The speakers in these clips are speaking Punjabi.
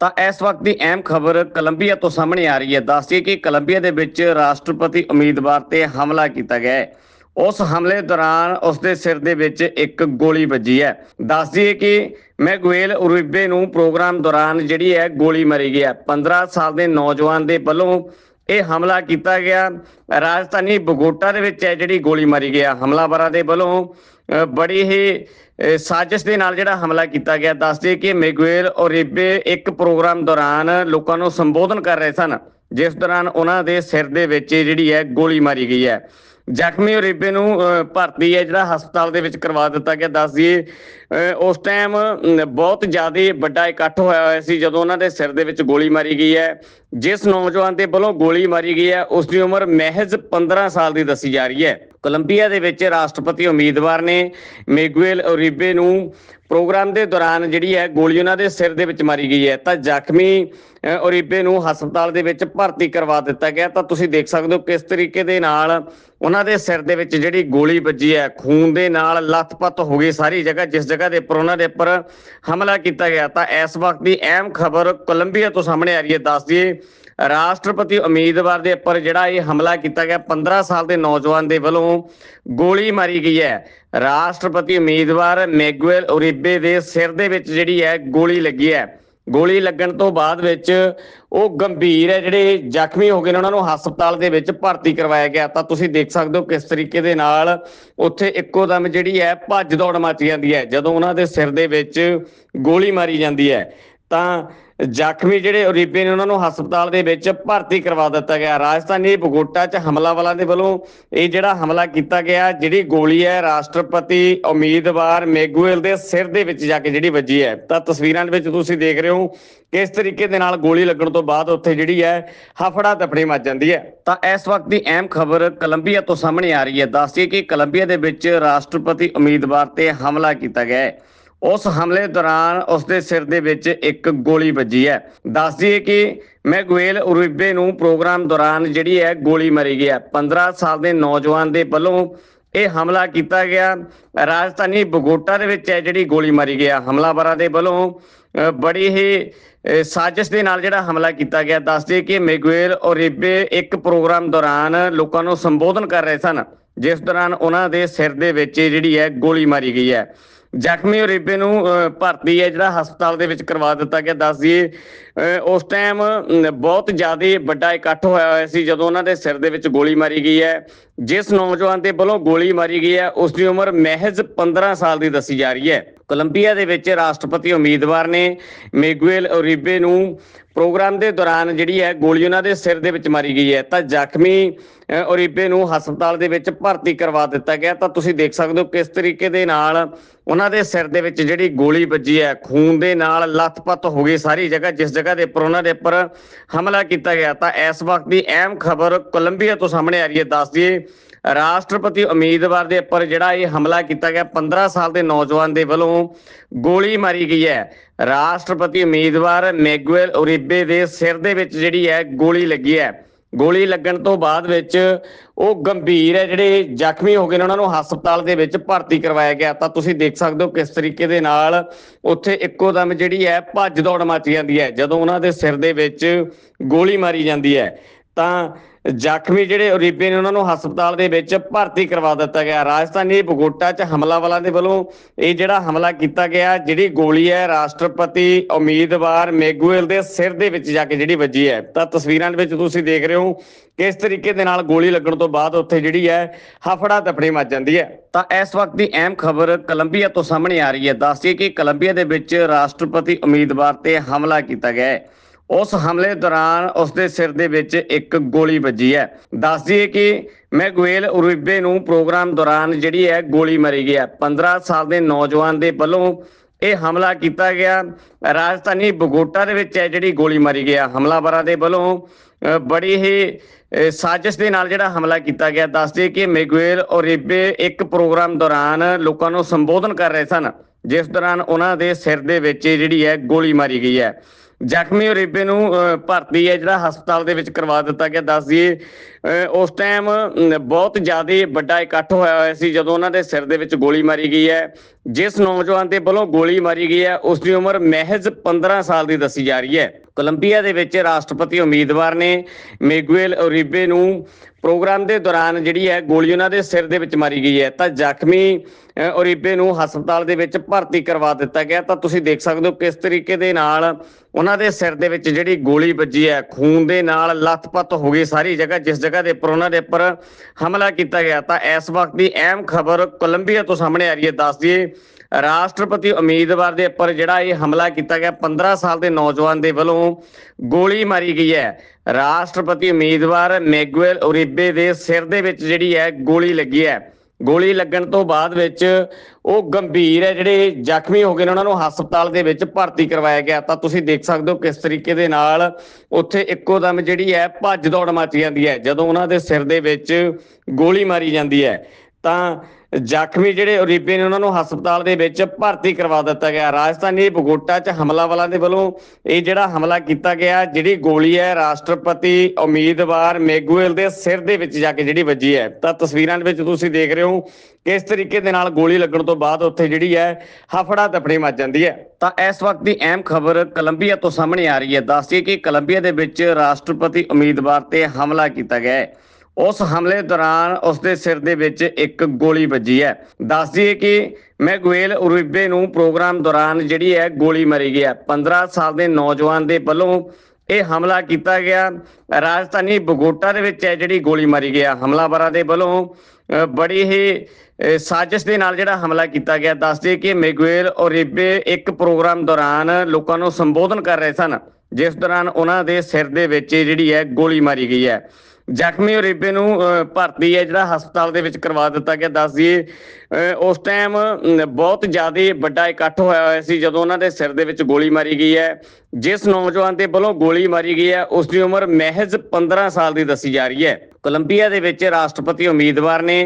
ਤਾਂ ਇਸ ਵਕਤ ਦੀ ਅਹਿਮ ਖਬਰ ਕੋਲੰਬੀਆ ਤੋਂ ਸਾਹਮਣੇ ਆ ਰਹੀ ਹੈ। ਦੱਸਦੀ ਕਿ ਕੋਲੰਬੀਆ ਦੇ ਵਿੱਚ ਰਾਸ਼ਟਰਪਤੀ ਉਮੀਦਵਾਰ ਤੇ ਹਮਲਾ ਕੀਤਾ ਗਿਆ ਹੈ। ਉਸ ਹਮਲੇ ਦੌਰਾਨ ਉਸ ਦੇ ਸਿਰ ਦੇ ਵਿੱਚ ਇੱਕ ਗੋਲੀ ਵੱਜੀ ਹੈ। ਦੱਸਦੀ ਹੈ ਕਿ ਮੈਗੁਏਲ ਉਰਿਬੇ ਨੂੰ ਪ੍ਰੋਗਰਾਮ ਦੌਰਾਨ ਜਿਹੜੀ ਹੈ ਗੋਲੀ ਮਾਰੀ ਗਈ ਹੈ। 15 ਸਾਲ ਦੇ ਨੌਜਵਾਨ ਦੇ ਵੱਲੋਂ ਇਹ ਹਮਲਾ ਕੀਤਾ ਗਿਆ। ਰਾਜਧਾਨੀ ਬਗੋਟਾ ਦੇ ਵਿੱਚ ਹੈ ਜਿਹੜੀ ਗੋਲੀ ਮਾਰੀ ਗਿਆ ਹਮਲਾਵਰਾਂ ਦੇ ਵੱਲੋਂ ਅ, ਬੜੀ ਹੀ ਸਾਜ਼ਿਸ਼ ਦੇ ਨਾਲ ਜਿਹੜਾ ਹਮਲਾ ਕੀਤਾ ਗਿਆ ਦੱਸਦੇ ਕਿ ਮੈਗੁਏਲ ਔਰਿਬੇ ਇੱਕ ਪ੍ਰੋਗਰਾਮ ਦੌਰਾਨ ਲੋਕਾਂ ਨੂੰ ਸੰਬੋਧਨ ਕਰ ਰਹੇ ਸਨ, ਜਿਸ ਦੌਰਾਨ ਉਹਨਾਂ ਦੇ ਸਿਰ ਦੇ ਵਿੱਚ ਜਿਹੜੀ ਹੈ ਗੋਲੀ ਮਾਰੀ ਗਈ ਹੈ। ਜ਼ਖਮੀ ਔਰਿਬੇ ਨੂੰ ਭਰਤੀ ਹੈ, ਜਿਹੜਾ ਹਸਪਤਾਲ ਦੇ ਵਿੱਚ ਕਰਵਾ ਦਿੱਤਾ ਗਿਆ। ਦੱਸ ਦਈਏ ਉਸ ਟਾਈਮ ਬਹੁਤ ਜ਼ਿਆਦਾ ਵੱਡਾ ਇਕੱਠ ਹੋਇਆ ਹੋਇਆ ਸੀ, ਜਦੋਂ ਉਹਨਾਂ ਦੇ ਸਿਰ ਦੇ ਵਿੱਚ ਗੋਲੀ ਮਾਰੀ ਗਈ ਹੈ। ਜਿਸ ਨੌਜਵਾਨ ਦੇ ਵੱਲੋਂ ਗੋਲੀ ਮਾਰੀ ਗਈ ਹੈ, ਉਸ ਦੀ ਉਮਰ ਮਹਿਜ਼ 15 ਸਾਲ ਦੀ ਦੱਸੀ ਜਾ ਰਹੀ ਹੈ। ਕੋਲੰਬੀਆ ਦੇ ਵਿੱਚ ਰਾਸ਼ਟਰਪਤੀ ਉਮੀਦਵਾਰ ਨੇ ਮੇਗੂਏਲ ਓਰੀਬੇ ਨੂੰ ਪ੍ਰੋਗਰਾਮ ਦੇ ਦੌਰਾਨ ਜਿਹੜੀ ਹੈ ਗੋਲੀ ਉਹਨਾਂ ਦੇ ਸਿਰ ਦੇ ਵਿੱਚ ਮਾਰੀ ਗਈ ਹੈ। ਤਾਂ ਜ਼ਖਮੀ ਅ, ਨੂੰ ਹਸਪਤਾਲ ਦੇ ਵਿੱਚ ਭਰਤੀ ਕਰਵਾ ਦਿੱਤਾ ਗਿਆ। ਤਾਂ ਤੁਸੀਂ ਦੇਖ ਸਕਦੇ ਹੋ ਕਿਸ ਤਰੀਕੇ ਦੇ ਨਾਲ ਉਹਨਾਂ ਦੇ ਸਿਰ ਦੇ ਵਿੱਚ ਜਿਹੜੀ ਗੋਲੀ ਵੱਜੀ ਹੈ ਖੂਨ ਦੇ ਨਾਲ ਲੱਥਪੱਥ ਹੋ ਗਈ ਸਾਰੀ ਜਗ੍ਹਾ ਜਿਸ ਜਗ੍ਹਾ ਦੇ ਉੱਪਰ ਉਹਨਾਂ ਦੇ ਉੱਪਰ ਹਮਲਾ ਕੀਤਾ ਗਿਆ। ਤਾਂ ਇਸ ਵਕਤ ਦੀ ਅਹਿਮ ਖਬਰ ਕੋਲੰਬੀਆ ਤੋਂ ਸਾਹਮਣੇ ਆ ਰਹੀ ਹੈ। ਦੱਸ ਦਈਏ ਰਾਸ਼ਟਰਪਤੀ ਉਮੀਦਵਾਰ ਦੇ ਉੱਪਰ ਜਿਹੜਾ ਇਹ ਹਮਲਾ ਕੀਤਾ ਗਿਆ 15 ਸਾਲ ਦੇ ਨੌਜਵਾਨ ਦੇ ਵੱਲੋਂ ਗੋਲੀ ਮਾਰੀ ਗਈ ਹੈ। ਰਾਸ਼ਟਰਪਤੀ ਉਮੀਦਵਾਰ ਮੈਗੁਏਲ ਔਰਿਬੇ ਦੇ ਸਿਰ ਦੇ ਵਿੱਚ ਜਿਹੜੀ ਹੈ, ਗੋਲੀ ਲੱਗੀ ਹੈ। ਗੋਲੀ ਲੱਗਣ ਤੋਂ ਬਾਅਦ ਵਿੱਚ ਉਹ ਗੰਭੀਰ ਹੈ, ਜਿਹੜੇ ਜ਼ਖਮੀ ਹੋ ਗਏ ਨੇ, ਉਹਨਾਂ ਨੂੰ ਹਸਪਤਾਲ ਦੇ ਵਿੱਚ ਭਰਤੀ ਕਰਵਾਇਆ ਗਿਆ। ਤਾਂ ਤੁਸੀਂ ਦੇਖ ਸਕਦੇ ਹੋ ਕਿਸ ਤਰੀਕੇ ਦੇ ਨਾਲ ਉੱਥੇ ਇੱਕੋ ਦਮ ਜਿਹੜੀ ਹੈ, ਭੱਜ ਦੌੜ ਮਚ ਜਾਂਦੀ ਹੈ, ਜਦੋਂ ਉਹਨਾਂ ਦੇ ਸਿਰ ਦੇ ਵਿੱਚ ਗੋਲੀ ਮਾਰੀ ਜਾਂਦੀ ਹੈ। ਤਾਂ ਜ਼ਖਮੀ ਜਿਹੜੇ ਔਰੀਬੇ ਨੇ ਉਹਨਾਂ ਨੂੰ ਹਸਪਤਾਲ ਦੇ ਵਿੱਚ ਭਰਤੀ ਕਰਵਾ ਦਿੱਤਾ ਗਿਆ। ਰਾਜਧਾਨੀ ਬਗੋਟਾ 'ਚ ਹਮਲਾਵਰਾਂ ਦੇ ਵੱਲੋਂ ਇਹ ਜਿਹੜਾ ਹਮਲਾ ਕੀਤਾ ਗਿਆ, ਜਿਹੜੀ ਗੋਲੀ ਹੈ, ਰਾਸ਼ਟਰਪਤੀ ਉਮੀਦਵਾਰ ਮੇਗੂਏਲ ਦੇ ਸਿਰ ਦੇ ਵਿੱਚ ਜਾ ਕੇ ਜਿਹੜੀ ਵੱਜੀ ਹੈ। ਤਾਂ ਤਸਵੀਰਾਂ ਦੇ ਵਿੱਚ ਤੁਸੀਂ ਦੇਖ ਰਹੇ ਹੋ ਕਿਸ ਤਰੀਕੇ ਦੇ ਨਾਲ ਗੋਲੀ ਲੱਗਣ ਤੋਂ ਬਾਅਦ ਉੱਥੇ ਜਿਹੜੀ ਹੈ, ਹਫੜਾ ਤਫੜੀ ਮਚ ਜਾਂਦੀ ਹੈ। ਤਾਂ ਇਸ ਵਕਤ ਦੀ ਅਹਿਮ ਖਬਰ ਕੋਲੰਬੀਆ ਤੋਂ ਸਾਹਮਣੇ ਆ ਰਹੀ ਹੈ। ਦੱਸਦੀ ਕਿ ਕੋਲੰਬੀਆ ਦੇ ਵਿੱਚ ਰਾਸ਼ਟਰਪਤੀ ਉਮੀਦਵਾਰ ਤੇ ਹਮਲਾ ਕੀਤਾ ਗਿਆ ਹੈ। ਉਸ ਹਮਲੇ ਦੌਰਾਨ ਉਸ ਦੇ ਸਿਰ ਦੇ ਵਿੱਚ ਇੱਕ ਗੋਲੀ ਵੱਜੀ ਹੈ। ਦੱਸ ਦਈਏ ਕਿ ਮੈਗੁਏਲ ਉਰਿਬੇ ਨੂੰ ਪ੍ਰੋਗਰਾਮ ਦੌਰਾਨ ਜਿਹੜੀ ਹੈ ਗੋਲੀ ਮਾਰੀ ਗਈ ਹੈ। 15 ਸਾਲ ਦੇ ਨੌਜਵਾਨ ਦੇ ਵੱਲੋਂ ਇਹ ਹਮਲਾ ਕੀਤਾ ਗਿਆ। ਰਾਜਧਾਨੀ ਬਗੋਟਾ ਦੇ ਵਿੱਚ ਹੈ ਜਿਹੜੀ ਗੋਲੀ ਮਾਰੀ ਗਿਆ ਹਮਲਾਵਰਾਂ ਦੇ ਵੱਲੋਂ ਬੜੀ ਹੀ ਸਾਜ਼ਿਸ਼ ਦੇ ਨਾਲ ਜਿਹੜਾ ਹਮਲਾ ਕੀਤਾ ਗਿਆ। ਦੱਸਦੇ ਕਿ ਮੈਗੁਏਲ ਔਰਿਬੇ ਇੱਕ ਪ੍ਰੋਗਰਾਮ ਦੌਰਾਨ ਲੋਕਾਂ ਨੂੰ ਸੰਬੋਧਨ ਕਰ ਰਹੇ ਸਨ, ਜਿਸ ਦੌਰਾਨ ਉਹਨਾਂ ਦੇ ਸਿਰ ਦੇ ਵਿੱਚ ਜਿਹੜੀ ਹੈ ਗੋਲੀ ਮਾਰੀ ਗਈ ਹੈ। ਜ਼ਖਮੀ ਔਰਿਬੇ ਨੂੰ ਭਰਤੀ ਹੈ, ਜਿਹੜਾ ਹਸਪਤਾਲ ਦੇ ਵਿੱਚ ਕਰਵਾ ਦਿੱਤਾ ਗਿਆ। ਦੱਸ ਦਈਏ ਉਸ ਟਾਈਮ ਬਹੁਤ ਜ਼ਿਆਦਾ ਵੱਡਾ ਇਕੱਠ ਹੋਇਆ ਹੋਇਆ ਸੀ, ਜਦੋਂ ਉਹਨਾਂ ਦੇ ਸਿਰ ਦੇ ਵਿੱਚ ਗੋਲੀ ਮਾਰੀ ਗਈ ਹੈ। ਜਿਸ ਨੌਜਵਾਨ ਦੇ ਵੱਲੋਂ ਗੋਲੀ ਮਾਰੀ ਗਈ ਹੈ ਉਸ ਦੀ ਉਮਰ ਮਹਿਜ਼ 15 ਸਾਲ ਦੀ ਦੱਸੀ ਜਾ ਰਹੀ ਹੈ। ਕੋਲੰਬੀਆ ਦੇ ਵਿੱਚ ਰਾਸ਼ਟਰਪਤੀ ਉਮੀਦਵਾਰ ਨੇ ਮੇਗੂਏਲ ਔਰਿਬੇ ਨੂੰ ਪ੍ਰੋਗਰਾਮ ਦੇ ਦੌਰਾਨ ਜਿਹੜੀ ਹੈ ਗੋਲੀ ਉਹਨਾਂ ਦੇ ਸਿਰ ਦੇ ਵਿੱਚ ਮਾਰੀ ਗਈ ਹੈ। ਤਾਂ ਜ਼ਖਮੀ ਅ, ਨੂੰ ਹਸਪਤਾਲ ਦੇ ਵਿੱਚ ਭਰਤੀ ਕਰਵਾ ਦਿੱਤਾ ਗਿਆ। ਤਾਂ ਤੁਸੀਂ ਦੇਖ ਸਕਦੇ ਹੋ ਕਿਸ ਤਰੀਕੇ ਦੇ ਨਾਲ ਉਹਨਾਂ ਦੇ ਸਿਰ ਦੇ ਵਿੱਚ ਜਿਹੜੀ ਗੋਲੀ ਵੱਜੀ ਹੈ। ਖੂਨ ਦੇ ਨਾਲ ਲੱਥਪੱਥ ਹੋ ਗਈ ਸਾਰੀ ਜਗ੍ਹਾ ਜਿਸ ਜਗ੍ਹਾ ਦੇ ਉੱਪਰ ਉਹਨਾਂ ਦੇ ਉੱਪਰ ਹਮਲਾ ਕੀਤਾ ਗਿਆ। ਤਾਂ ਇਸ ਵਕਤ ਦੀ ਅਹਿਮ ਖਬਰ ਕੋਲੰਬੀਆ ਤੋਂ ਸਾਹਮਣੇ ਆ ਰਹੀ ਹੈ। ਦੱਸ ਦਈਏ ਰਾਸ਼ਟਰਪਤੀ ਉਮੀਦਵਾਰ ਦੇ ਉੱਪਰ ਜਿਹੜਾ ਇਹ ਹਮਲਾ ਕੀਤਾ ਗਿਆ 15 ਸਾਲ ਦੇ ਨੌਜਵਾਨ ਦੇ ਵੱਲੋਂ ਗੋਲੀ ਮਾਰੀ ਗਈ ਹੈ। ਰਾਸ਼ਟਰਪਤੀ ਉਮੀਦਵਾਰ ਮੈਗੁਏਲ ਔਰਿਬੇ ਦੇ ਸਿਰ ਦੇ ਵਿੱਚ ਜਿਹੜੀ ਹੈ ਗੋਲੀ ਲੱਗੀ ਹੈ। ਗੋਲੀ ਲੱਗਣ ਤੋਂ ਬਾਅਦ ਵਿੱਚ ਉਹ ਗੰਭੀਰ ਹੈ, ਜਿਹੜੇ ਜ਼ਖਮੀ ਹੋ ਗਏ ਨੇ, ਉਹਨਾਂ ਨੂੰ ਹਸਪਤਾਲ ਦੇ ਵਿੱਚ ਭਰਤੀ ਕਰਵਾਇਆ ਗਿਆ। ਤਾਂ ਤੁਸੀਂ ਦੇਖ ਸਕਦੇ ਹੋ ਕਿਸ ਤਰੀਕੇ ਦੇ ਨਾਲ ਉੱਥੇ ਇੱਕੋ ਦਮ ਜਿਹੜੀ ਹੈ ਭੱਜ ਦੌੜ ਮਚ ਜਾਂਦੀ ਹੈ, ਜਦੋਂ ਉਹਨਾਂ ਦੇ ਸਿਰ ਦੇ ਵਿੱਚ ਗੋਲੀ ਮਾਰੀ ਜਾਂਦੀ ਹੈ। ਤਾਂ ਜ਼ਖਮੀ ਜਿਹੜੇ ਔਰਿਬੇ ਨੇ ਉਹਨਾਂ ਨੂੰ ਹਸਪਤਾਲ ਦੇ ਵਿੱਚ ਭਰਤੀ ਕਰਵਾ ਦਿੱਤਾ ਗਿਆ। ਰਾਜਧਾਨੀ ਬਗੋਟਾ 'ਚ ਹਮਲਾਵਰਾਂ ਦੇ ਵੱਲੋਂ ਇਹ ਜਿਹੜਾ ਹਮਲਾ ਕੀਤਾ ਗਿਆ, ਜਿਹੜੀ ਗੋਲੀ ਹੈ, ਰਾਸ਼ਟਰਪਤੀ ਉਮੀਦਵਾਰ ਮੇਗੂਏਲ ਦੇ ਸਿਰ ਦੇ ਵਿੱਚ ਜਾ ਕੇ ਜਿਹੜੀ ਵੱਜੀ ਹੈ। ਤਾਂ ਤਸਵੀਰਾਂ ਦੇ ਵਿੱਚ ਤੁਸੀਂ ਦੇਖ ਰਹੇ ਹੋ ਕਿਸ ਤਰੀਕੇ ਦੇ ਨਾਲ ਗੋਲੀ ਲੱਗਣ ਤੋਂ ਬਾਅਦ ਉੱਥੇ ਜਿਹੜੀ ਹੈ, ਹਫੜਾ ਤਫੜੀ ਮਚ ਜਾਂਦੀ ਹੈ। ਤਾਂ ਇਸ ਵਕਤ ਦੀ ਅਹਿਮ ਖਬਰ ਕੋਲੰਬੀਆ ਤੋਂ ਸਾਹਮਣੇ ਆ ਰਹੀ ਹੈ। ਦੱਸਦੀ ਕਿ ਕੋਲੰਬੀਆ ਦੇ ਵਿੱਚ ਰਾਸ਼ਟਰਪਤੀ ਉਮੀਦਵਾਰ ਤੇ ਹਮਲਾ ਕੀਤਾ ਗਿਆ ਹੈ। ਉਸ ਹਮਲੇ ਦੌਰਾਨ ਉਸ ਦੇ ਸਿਰ ਦੇ ਵਿੱਚ ਇੱਕ ਗੋਲੀ ਵੱਜੀ ਹੈ। ਦੱਸ ਦਈਏ ਕਿ ਮੈਗੁਏਲ ਉਰਿਬੇ ਨੂੰ ਪ੍ਰੋਗਰਾਮ ਦੌਰਾਨ ਜਿਹੜੀ ਹੈ ਗੋਲੀ ਮਾਰੀ ਗਈ ਹੈ। 15 ਸਾਲ ਦੇ ਨੌਜਵਾਨ ਦੇ ਵੱਲੋਂ ਇਹ ਹਮਲਾ ਕੀਤਾ ਗਿਆ। ਰਾਜਧਾਨੀ ਬਗੋਟਾ ਦੇ ਵਿੱਚ ਹੈ ਜਿਹੜੀ ਗੋਲੀ ਮਾਰੀ ਗਿਆ ਹਮਲਾਵਰਾਂ ਦੇ ਵੱਲੋਂ ਬੜੀ ਹੀ ਸਾਜ਼ਿਸ਼ ਦੇ ਨਾਲ ਜਿਹੜਾ ਹਮਲਾ ਕੀਤਾ ਗਿਆ। ਦੱਸਦੇ ਕਿ ਮੈਗੁਏਲ ਔਰਿਬੇ ਇੱਕ ਪ੍ਰੋਗਰਾਮ ਦੌਰਾਨ ਲੋਕਾਂ ਨੂੰ ਸੰਬੋਧਨ ਕਰ ਰਹੇ ਸਨ, ਜਿਸ ਦੌਰਾਨ ਉਹਨਾਂ ਦੇ ਸਿਰ ਦੇ ਵਿੱਚ ਜਿਹੜੀ ਹੈ ਗੋਲੀ ਮਾਰੀ ਗਈ ਹੈ। ਜ਼ਖਮੀ ਔਰੀਬੇ ਨੂੰ ਭਰਤੀ ਹੈ, ਜਿਹੜਾ ਹਸਪਤਾਲ ਦੇ ਵਿੱਚ ਕਰਵਾ ਦਿੱਤਾ ਗਿਆ। ਦੱਸ ਦਈਏ ਉਸ ਟਾਈਮ ਬਹੁਤ ਜ਼ਿਆਦਾ ਵੱਡਾ ਇਕੱਠ ਹੋਇਆ ਹੋਇਆ ਸੀ, ਜਦੋਂ ਉਹਨਾਂ ਦੇ ਸਿਰ ਦੇ ਵਿੱਚ ਗੋਲੀ ਮਾਰੀ ਗਈ ਹੈ। ਜਿਸ ਨੌਜਵਾਨ ਦੇ ਵੱਲੋਂ ਗੋਲੀ ਮਾਰੀ ਗਈ ਹੈ, ਉਸ ਦੀ ਉਮਰ ਮਹਿਜ਼ 15 ਸਾਲ ਦੀ ਦੱਸੀ ਜਾ ਰਹੀ ਹੈ। ਕੋਲੰਬੀਆ ਦੇ ਵਿੱਚ ਰਾਸ਼ਟਰਪਤੀ ਉਮੀਦਵਾਰ ਨੇ ਮੇਗੂਏਲ ਓਰੀਬੇ ਨੂੰ ਪ੍ਰੋਗਰਾਮ ਦੇ ਦੌਰਾਨ ਜਿਹੜੀ ਹੈ ਗੋਲੀ ਉਹਨਾਂ ਦੇ ਸਿਰ ਦੇ ਵਿੱਚ ਮਾਰੀ ਗਈ ਹੈ। ਤਾਂ ਜ਼ਖਮੀ ਅ, ਔਰੀਬੇ ਨੂੰ ਹਸਪਤਾਲ ਦੇ ਵਿੱਚ ਭਰਤੀ ਕਰਵਾ ਦਿੱਤਾ ਗਿਆ। ਤਾਂ ਤੁਸੀਂ ਦੇਖ ਸਕਦੇ ਹੋ ਕਿਸ ਤਰੀਕੇ ਦੇ ਨਾਲ ਉਹਨਾਂ ਦੇ ਸਿਰ ਦੇ ਵਿੱਚ ਜਿਹੜੀ ਗੋਲੀ ਵੱਜੀ ਹੈ। ਖੂਨ ਦੇ ਨਾਲ ਲੱਥਪੱਥ ਹੋ ਗਈ ਸਾਰੀ ਜਗ੍ਹਾ ਜਿਸ ਜਗ੍ਹਾ ਦੇ ਉੱਪਰ ਉਹਨਾਂ ਦੇ ਉੱਪਰ ਹਮਲਾ ਕੀਤਾ ਗਿਆ। ਤਾਂ ਇਸ ਵਕਤ ਦੀ ਅਹਿਮ ਖਬਰ ਕੋਲੰਬੀਆ ਤੋਂ ਸਾਹਮਣੇ ਆ ਰਹੀ ਹੈ। ਦੱਸ ਦਈਏ ਰਾਸ਼ਟਰਪਤੀ ਉਮੀਦਵਾਰ ਦੇ ਉੱਪਰ ਜਿਹੜਾ ਇਹ ਹਮਲਾ ਕੀਤਾ ਗਿਆ 15 ਸਾਲ ਦੇ ਨੌਜਵਾਨ ਦੇ ਵੱਲੋਂ ਗੋਲੀ ਮਾਰੀ ਗਈ ਹੈ। ਰਾਸ਼ਟਰਪਤੀ ਉਮੀਦਵਾਰ ਮੈਗੂਅਲ ਔਰੀਬੇ ਦੇ ਸਿਰ ਦੇ ਵਿੱਚ ਜਿਹੜੀ ਹੈ ਗੋਲੀ ਲੱਗੀ ਹੈ। ਗੋਲੀ ਲੱਗਣ ਤੋਂ ਬਾਅਦ ਵਿੱਚ ਉਹ ਗੰਭੀਰ ਹੈ, ਜਿਹੜੇ ਜ਼ਖਮੀ ਹੋ ਗਏ ਨੇ, ਉਹਨਾਂ ਨੂੰ ਹਸਪਤਾਲ ਦੇ ਵਿੱਚ ਭਰਤੀ ਕਰਵਾਇਆ ਗਿਆ। ਤਾਂ ਤੁਸੀਂ ਦੇਖ ਸਕਦੇ ਹੋ ਕਿਸ ਤਰੀਕੇ ਦੇ ਨਾਲ ਉੱਥੇ ਇੱਕੋ ਦਮ ਜਿਹੜੀ ਹੈ ਭੱਜ ਦੌੜ ਮਚ ਜਾਂਦੀ ਹੈ, ਜਦੋਂ ਉਹਨਾਂ ਦੇ ਸਿਰ ਦੇ ਵਿੱਚ ਗੋਲੀ ਮਾਰੀ ਜਾਂਦੀ ਹੈ। ਤਾਂ ਜ਼ਖਮੀ ਜਿਹੜੇ ਔਰੀਬੇ ਨੇ ਉਹਨਾਂ ਨੂੰ ਹਸਪਤਾਲ ਦੇ ਵਿੱਚ ਭਰਤੀ ਕਰਵਾ ਦਿੱਤਾ ਗਿਆ। ਰਾਜਸਥਾਨੀ ਬਗੋਟਾ 'ਚ ਹਮਲਾਵਰਾਂ ਦੇ ਵੱਲੋਂ ਇਹ ਜਿਹੜਾ ਹਮਲਾ ਕੀਤਾ ਗਿਆ, ਜਿਹੜੀ ਗੋਲੀ ਹੈ, ਰਾਸ਼ਟਰਪਤੀ ਉਮੀਦਵਾਰ ਮੇਗੂਏਲ ਦੇ ਸਿਰ ਦੇ ਵਿੱਚ ਜਾ ਕੇ ਜਿਹੜੀ ਵੱਜੀ ਹੈ। ਤਾਂ ਤਸਵੀਰਾਂ ਦੇ ਵਿੱਚ ਤੁਸੀਂ ਦੇਖ ਰਹੇ ਹੋ ਕਿਸ ਤਰੀਕੇ ਦੇ ਨਾਲ ਗੋਲੀ ਲੱਗਣ ਤੋਂ ਬਾਅਦ ਉੱਥੇ ਜਿਹੜੀ ਹੈ, ਹਫੜਾ ਤਫੜੀ ਮਚ ਜਾਂਦੀ ਹੈ। ਤਾਂ ਇਸ ਵਕਤ ਦੀ ਅਹਿਮ ਖਬਰ ਕੋਲੰਬੀਆ ਤੋਂ ਸਾਹਮਣੇ ਆ ਰਹੀ ਹੈ। ਦੱਸਦੀ ਕਿ ਕੋਲੰਬੀਆ ਦੇ ਵਿੱਚ ਰਾਸ਼ਟਰਪਤੀ ਉਮੀਦਵਾਰ ਤੇ ਹਮਲਾ ਕੀਤਾ ਗਿਆ ਹੈ। ਉਸ ਹਮਲੇ ਦੌਰਾਨ ਉਸ ਦੇ ਸਿਰ ਦੇ ਵਿੱਚ ਇੱਕ ਗੋਲੀ ਵੱਜੀ ਹੈ। ਦੱਸ ਦਈਏ ਕਿ ਮੈਗੁਏਲ ਉਰੀਬੇ ਨੂੰ ਪ੍ਰੋਗਰਾਮ ਦੌਰਾਨ ਜਿਹੜੀ ਹੈ ਗੋਲੀ ਮਾਰੀ ਗਈ ਹੈ 15 ਸਾਲ ਦੇ ਨੌਜਵਾਨ ਦੇ ਵੱਲੋਂ ਇਹ ਹਮਲਾ ਕੀਤਾ ਗਿਆ। ਰਾਜਧਾਨੀ ਬਗੋਟਾ ਦੇ ਵਿੱਚ ਹੈ ਜਿਹੜੀ ਗੋਲੀ ਮਾਰੀ ਗਿਆ ਹਮਲਾਵਰਾਂ ਦੇ ਵੱਲੋਂ ਬੜੀ ਹੀ ਸਾਜ਼ਿਸ਼ ਦੇ ਨਾਲ ਜਿਹੜਾ ਹਮਲਾ ਕੀਤਾ ਗਿਆ। ਦੱਸਦੇ ਕਿ ਮੈਗੂਏਲ ਔਰੀਬੇ ਇੱਕ ਪ੍ਰੋਗਰਾਮ ਦੌਰਾਨ ਲੋਕਾਂ ਨੂੰ ਸੰਬੋਧਨ ਕਰ ਰਹੇ ਸਨ। ਜਿਸ ਦੌਰਾਨ ਉਹਨਾਂ ਦੇ ਸਿਰ ਦੇ ਵਿੱਚ ਜਿਹੜੀ ਹੈ ਗੋਲੀ ਮਾਰੀ ਗਈ ਹੈ। ਜ਼ਖਮੀ ਔਰੀਬੇ ਨੂੰ ਅ, ਭਰਤੀ ਹੈ ਜਿਹੜਾ ਹਸਪਤਾਲ ਦੇ ਵਿੱਚ ਕਰਵਾ ਦਿੱਤਾ ਗਿਆ। ਦੱਸ ਦਈਏ ਉਸ ਟਾਈਮ ਬਹੁਤ ਜ਼ਿਆਦਾ ਵੱਡਾ ਇਕੱਠ ਹੋਇਆ ਹੋਇਆ ਸੀ ਜਦੋਂ ਉਹਨਾਂ ਦੇ ਸਿਰ ਦੇ ਵਿੱਚ ਗੋਲੀ ਮਾਰੀ ਗਈ ਹੈ। ਜਿਸ ਨੌਜਵਾਨ ਦੇ ਵੱਲੋਂ ਗੋਲੀ ਮਾਰੀ ਗਈ ਹੈ ਉਸ ਦੀ ਉਮਰ ਮਹਿਜ਼ 15 ਸਾਲ ਦੀ ਦੱਸੀ ਜਾ ਰਹੀ ਹੈ। ਕੋਲੰਬੀਆ ਦੇ ਵਿੱਚ ਰਾਸ਼ਟਰਪਤੀ ਉਮੀਦਵਾਰ ਨੇ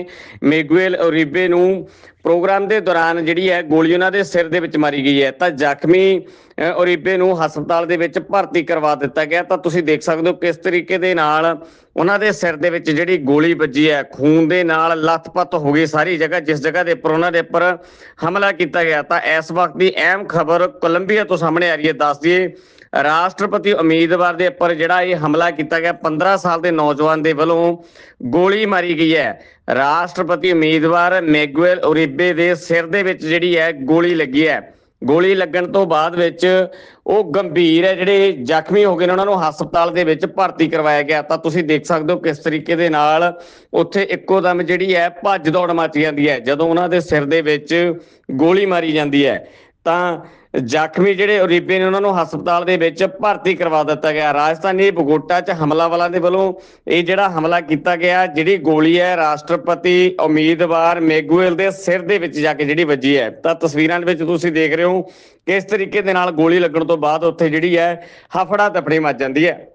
ਮੈਗੂਅਲ ਔਰੀਬੇ ਨੂੰ ਪ੍ਰੋਗਰਾਮ ਦੇ ਦੌਰਾਨ ਜਿਹੜੀ ਹੈ ਗੋਲੀ ਉਹਨਾਂ ਦੇ ਸਿਰ ਦੇ ਵਿੱਚ ਮਾਰੀ ਗਈ ਹੈ। ਤਾਂ ਜ਼ਖਮੀ ਔਰੀਬੇ ਨੂੰ ਹਸਪਤਾਲ ਦੇ ਵਿੱਚ ਭਰਤੀ ਕਰਵਾ ਦਿੱਤਾ ਗਿਆ। ਤਾਂ ਤੁਸੀਂ ਦੇਖ ਸਕਦੇ ਹੋ ਕਿਸ ਤਰੀਕੇ ਦੇ ਨਾਲ ਉਹਨਾਂ ਦੇ ਸਿਰ ਦੇ ਵਿੱਚ ਜਿਹੜੀ ਗੋਲੀ ਵੱਜੀ ਹੈ, ਖੂਨ ਦੇ ਨਾਲ ਲੱਥਪੱਥ ਹੋ ਗਈ ਸਾਰੀ ਜਗ੍ਹਾ, ਜਿਸ ਜਗ੍ਹਾ ਦੇ ਉੱਪਰ ਉਹਨਾਂ ਦੇ ਉੱਪਰ ਹਮਲਾ ਕੀਤਾ ਗਿਆ। ਤਾਂ ਇਸ ਵਕਤ ਦੀ ਅਹਿਮ ਖਬਰ ਕੋਲੰਬੀਆ ਤੋਂ ਸਾਹਮਣੇ ਆ ਰਹੀ ਹੈ। ਦੱਸ ਦਈਏ ਰਾਸ਼ਟਰਪਤੀ ਉਮੀਦਵਾਰ ਦੇ ਉੱਪਰ ਜਿਹੜਾ ਇਹ ਹਮਲਾ ਕੀਤਾ ਗਿਆ 15 ਸਾਲ ਦੇ ਨੌਜਵਾਨ ਦੇ ਵੱਲੋਂ ਗੋਲੀ ਮਾਰੀ ਗਈ ਹੈ। ਰਾਸ਼ਟਰਪਤੀ ਉਮੀਦਵਾਰ ਮੈਗੂਅਲ ਔਰੀਬੇ ਦੇ ਸਿਰ ਦੇ ਵਿੱਚ ਜਿਹੜੀ ਹੈ, ਗੋਲੀ ਲੱਗੀ ਹੈ। ਗੋਲੀ ਲੱਗਣ ਤੋਂ ਬਾਅਦ ਵਿੱਚ ਉਹ ਗੰਭੀਰ ਹੈ, ਜਿਹੜੇ ਜ਼ਖਮੀ ਹੋ ਗਏ ਨੇ, ਉਹਨਾਂ ਨੂੰ ਹਸਪਤਾਲ ਦੇ ਵਿੱਚ ਭਰਤੀ ਕਰਵਾਇਆ ਗਿਆ। ਤਾਂ ਤੁਸੀਂ ਦੇਖ ਸਕਦੇ ਹੋ ਕਿਸ ਤਰੀਕੇ ਦੇ ਨਾਲ ਉੱਥੇ ਇੱਕੋ ਦਮ ਜਿਹੜੀ ਹੈ, ਭੱਜ ਦੌੜ ਮਚ ਜਾਂਦੀ ਹੈ। ਜਦੋਂ ਉਹਨਾਂ ਦੇ ਸਿਰ ਦੇ ਵਿੱਚ ਗੋਲੀ ਮਾਰੀ ਜਾਂਦੀ ਹੈ। ਤਾਂ ਜ਼ਖਮੀ ਜਿਹੜੇ ਔਰੀਬੇ ਨੇ ਉਹਨਾਂ ਨੂੰ ਹਸਪਤਾਲ ਦੇ ਵਿੱਚ ਭਰਤੀ ਕਰਵਾ ਦਿੱਤਾ ਗਿਆ। ਰਾਜਧਾਨੀ ਬਗੋਟਾ 'ਚ ਹਮਲਾਵਰਾਂ ਦੇ ਵੱਲੋਂ ਇਹ ਜਿਹੜਾ ਹਮਲਾ ਕੀਤਾ ਗਿਆ, ਜਿਹੜੀ ਗੋਲੀ ਹੈ, ਰਾਸ਼ਟਰਪਤੀ ਉਮੀਦਵਾਰ ਮੇਗੂਏਲ ਦੇ ਸਿਰ ਦੇ ਵਿੱਚ ਜਾ ਕੇ ਜਿਹੜੀ ਵੱਜੀ ਹੈ। ਤਾਂ ਤਸਵੀਰਾਂ ਦੇ ਵਿੱਚ ਤੁਸੀਂ ਦੇਖ ਰਹੇ ਹੋ ਕਿਸ ਤਰੀਕੇ ਦੇ ਨਾਲ ਗੋਲੀ ਲੱਗਣ ਤੋਂ ਬਾਅਦ ਉੱਥੇ ਜਿਹੜੀ ਹੈ ਹਫੜਾ ਤਫੜੀ ਮਚ ਜਾਂਦੀ ਹੈ।